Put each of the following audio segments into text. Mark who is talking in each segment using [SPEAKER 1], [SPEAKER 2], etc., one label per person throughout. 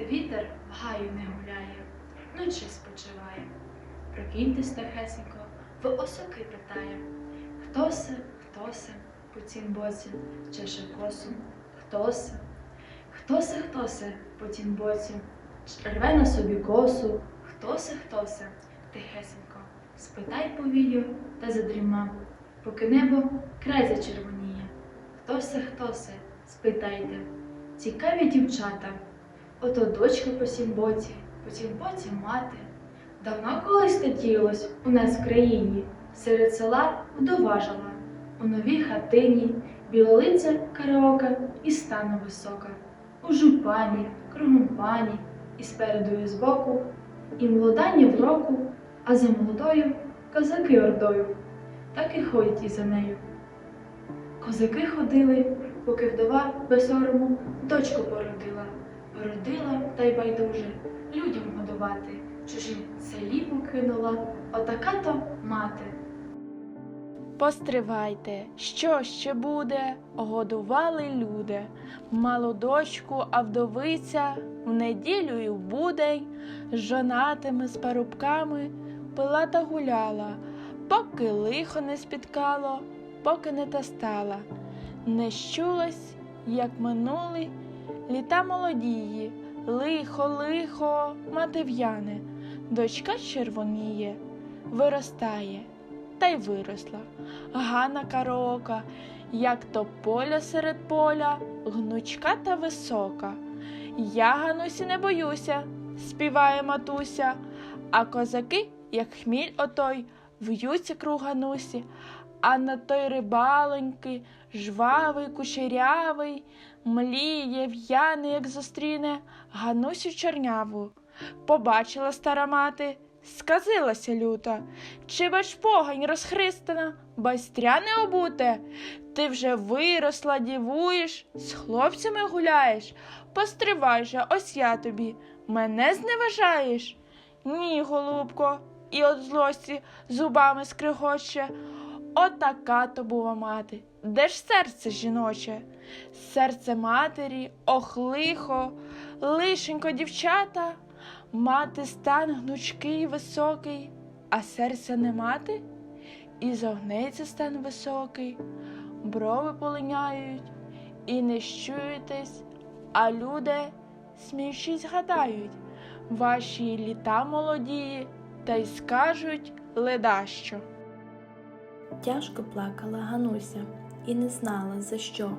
[SPEAKER 1] Вітер в гаю не гуляє, ночі спочиває. Прокиньтесь тихесенько, в осоки питає. Хто се, хто се, по цім боці чеше косу? Хто се? Хто се, хто се, по тім боці рве на собі косу? Хто се, хто се, тихесенько, спитай повію та задріма, поки небо край зачервоніє. Хто се, хто се, спитайте, цікаві дівчата. Ото дочка по сім боці, по сім боці мати. Давно колись татілось у нас в країні, серед села вдова жила, у новій хатині, білолиця караока і стану висока. У жупані, кругом пані, і спереду і збоку, і молода ні в року, а за молодою козаки ордою, так і ходять і за нею. Козаки ходили, поки вдова без сорому дочку породила. Породила та й байдуже людям годувати, чужим селі покинула, отака то мати.
[SPEAKER 2] Постривайте, що ще буде? Годували люди, малу дочку, а вдовиця в неділю і в будень з жонатими з парубками пила та гуляла, поки лихо не спіткало, поки не та стала. Не щулось, як минули літа молодії, лихо, лихо, мати в'яне, дочка червоніє, виростає. Та й виросла. Гана караока, як то поля серед поля, гнучка та висока. Я Ганусі не боюся, співає матуся, а козаки, як хміль отой, в'ються круг Ганусі, а на той рибалоньки, жвавий, кучерявий, мліє, в'яний, як зустріне Ганусю чорняву. Побачила стара мати, сказилася люта. Чи бач погань розхристана, байстряне обуте? Ти вже виросла, дівуєш, з хлопцями гуляєш. Постривай же, ось я тобі, мене зневажаєш? Ні, голубко, і от злості зубами скригоче. Отака то була мати. Де ж серце жіноче? Серце матері, ох лихо, лишенько дівчата, мати стан гнучкий і високий, а серця не мати, і зогнеться стан високий, брови полиняють, і не щуєтесь, а люди, сміючись, гадають, ваші літа молоді, та й скажуть ледащо.
[SPEAKER 3] Тяжко плакала Гануся і не знала, за що,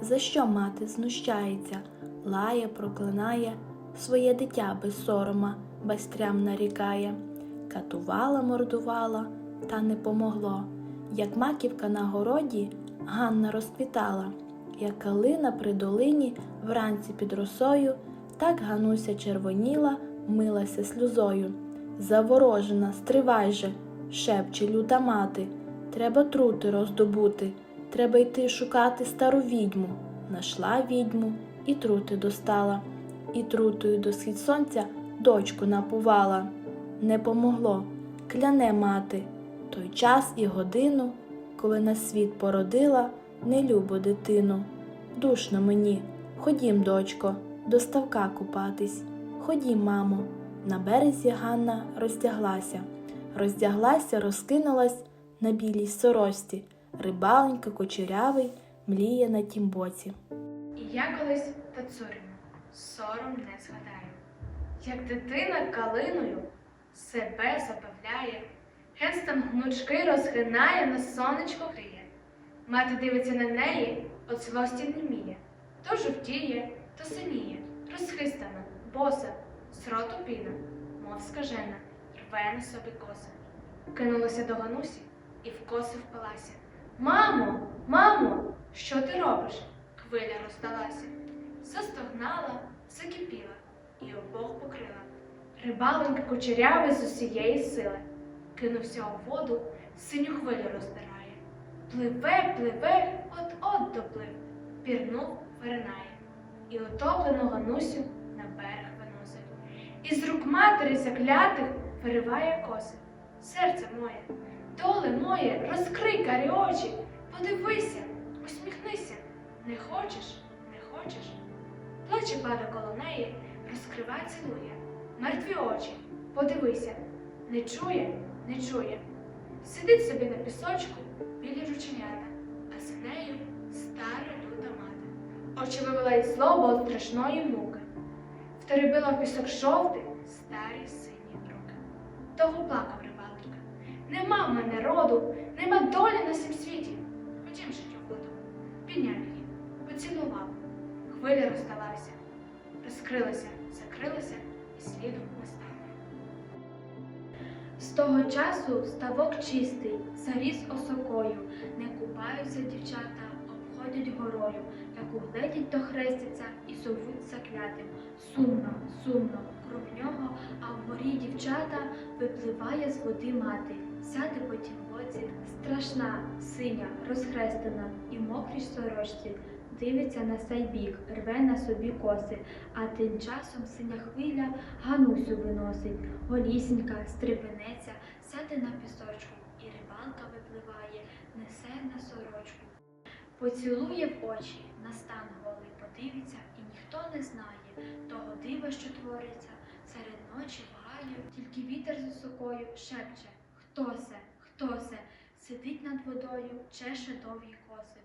[SPEAKER 3] за що мати знущається, лає, проклинає, своє дитя без сорома, байстрям нарікає, катувала, мордувала, та не помогло. Як маківка на городі Ганна розквітала, як калина при долині вранці під росою, так Гануся червоніла, милася сльозою. Заворожена, стривай же, шепче люта мати. Треба трути роздобути, треба йти шукати стару відьму. Нашла відьму і трути достала, і трутою до схід сонця дочку напувала. Не помогло, кляне мати, той час і годину, коли на світ породила нелюбо дитину. Душно мені, ходім, дочко, до ставка купатись. Ходім, мамо. На березі Ганна роздяглася, роздяглася, розкинулась на білій сорочці, рибаленька кучерявий мліє на тім боці.
[SPEAKER 1] І я колись тацурину, сором не згадаю. Як дитина калиною себе забавляє, гестом гнучки розгинає, на сонечко гріє. Мати дивиться на неї, от злості не міє. То жовтіє, то синіє, розхистана, боса, з роту піна, мов скажена, рве на собі коса. Кинулася до Ганусі і в коси впалася. Мамо, мамо, що ти робиш? Хвиля роздалася. Застогнала, закипіла і обох покрила. Рибаленька кучерявий з усієї сили. Кинувся у воду, синю хвилю роздирає. Пливе, пливе, от-от доплив, пірнув, виринає. І утоплену Ганусю на берег виносить. Із рук матері заклятих вириває коси. Серце моє, доле моє, розкрий карі очі, подивися, усміхнися. Не хочеш, не хочеш. Плаче пада коло неї, розкривай, цілує. Мертві очі, подивися, не чує, не чує. Сидить собі на пісочку біля рученята, а з нею стара люта мати. Очі вивела й злоба від страшної муки. Втеребила в пісок жовтий, старі сині руки. Того плакав. Нема в мене роду, нема долі на сім світі. Ходім життю буду. Підняв її, поцілував. Хвиля розставався, розкрилася, закрилася і слідом не стало. З того часу ставок чистий, заріс осокою, не купаються дівчата, обходять горою, як угледять, то хрестяться і зовуть заклятим. Сумно, сумно, круг нього, а вгорі дівчата випливає з води мати, сяде по тім боці, страшна, синя, розхрестена і мокрій сорочці. Дивиться на сей бік, рве на собі коси, а тим часом синя хвиля Ганусю виносить, голісінька, стрепенеться, сяде на пісочку, і рибалка випливає, несе на сорочку. Поцілує в очі, на стан голий подивиться, і ніхто не знає того дива, що твориться, серед ночі в тільки вітер за сокою шепче Хто се, хто се, сидить над водою, чеше довгі коси.